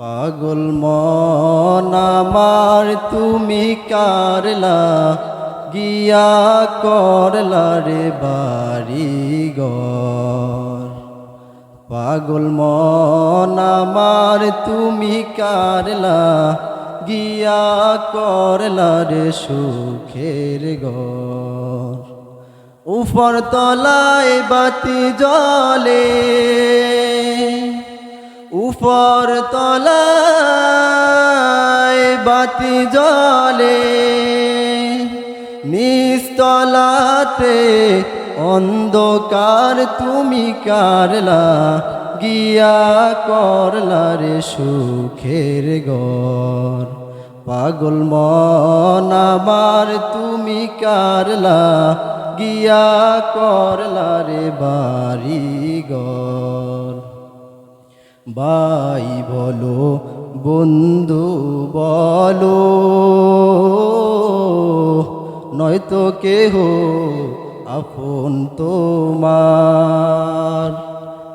পাগল মন আমার, তুমি কারলা, গিয়া করলা রে বাড়ি গর পাগল মন আমার, তুমি কারলা, গিয়া করলা রে সুখের গর উপর তলায় বাতি জলে উপর তলায় বাতি জলে নিস্তলাতে অন্ধকার তুমি কারলা, গিয়া করলা রে সুখের গর পাগল মন আমার তুমি কারলা, গিয়া করলা রে বাড়ি গর ভাই বলো, বন্ধু বলো। নয়তো কেহ আপন তোমার।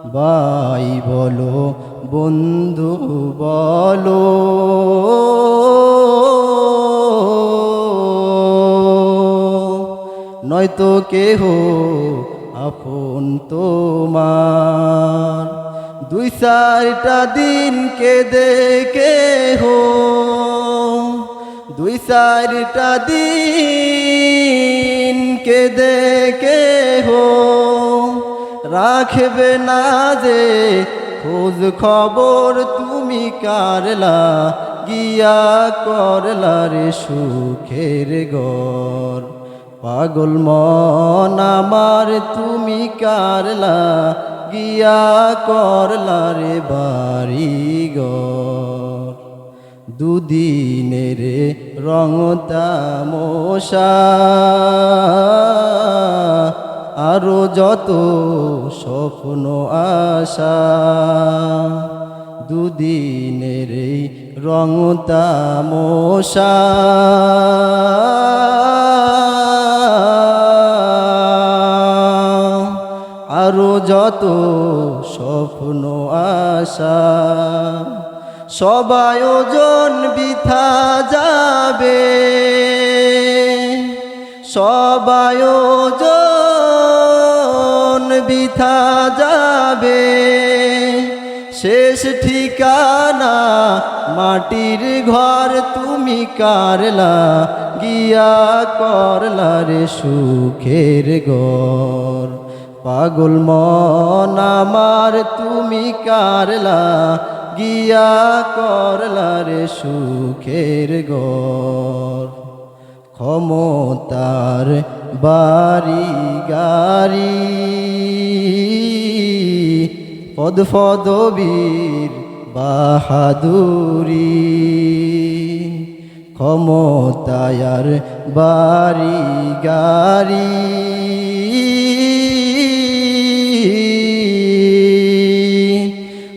ভাই বলো, বন্ধু বলো। নয়তো কেহ আপন তোমার। দুই চারটা দিন কে দেখে হো দুই চারটা দিন কে দেখে হো রাখবে না যে খোঁজ খবর তুমি কারলা, গিয়া করলা রে সুখের গর পাগল মন আমার তুমি কারলা গিয়া করলা রে বাড়ি গর দুদিনের রং তামশা আরও যত স্বপ্ন আশা। দুদিনের রং তামশা আরও যত স্বপ্ন, আশা, সবাই ওজন বিথা যাবে। সবাই ওজন বিথা যাবে। শেষ ঠিকানা মাটির ঘর, তুমি কারলা, গিয়া করলা রে সুখের গর পাগল মন আমার, তুমি কারলা, গিয়া করলা রে সুখের গর ক্ষমতার বাড়ি গাড়ি, পদ পদবীর বাহাদুরি। ক্ষমতায়ার বাড়ি গাড়ি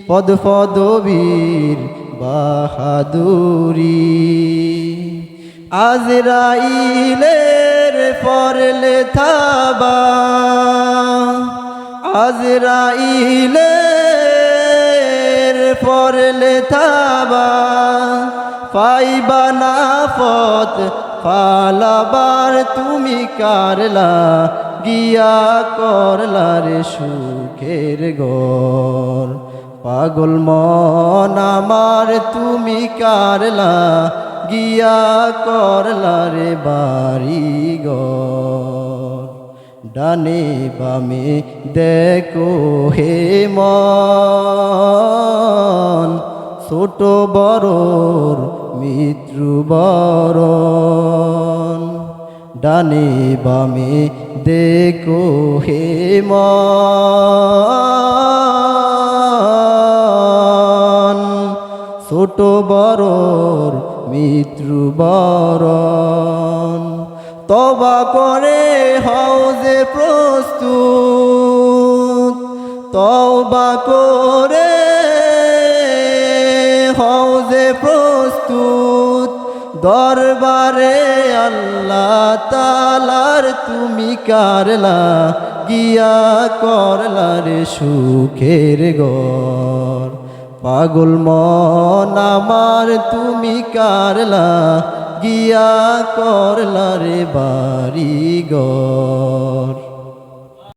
পদ পদবীর বাহাদুরি। আজরাইলের পরলে থাবা আজরাইলের পরলে থাবা পাইবা না পথ, পালাবার তুমি কারলা, গিয়া করলা রে সুখের গর পাগল মন আমার তুমি কারলা, গিয়া করলা রে বাড়ি গর ডানে বামে দেখো হে মন, ছোট বড়র মিত্র বরণ। ডানে বামে দেখো হে মন। ছোট বড়র মিত্র বরণ। তবা করে যে প্রস্তুত। তবা করে যে প্রস্তুত। দরবারে আল্লাহ তালার তুমি কারলা, গিয়া করলা রে সুখের গর পাগল মন আমার তুমি কারলা গিয়া করলা রে বাড়ি গো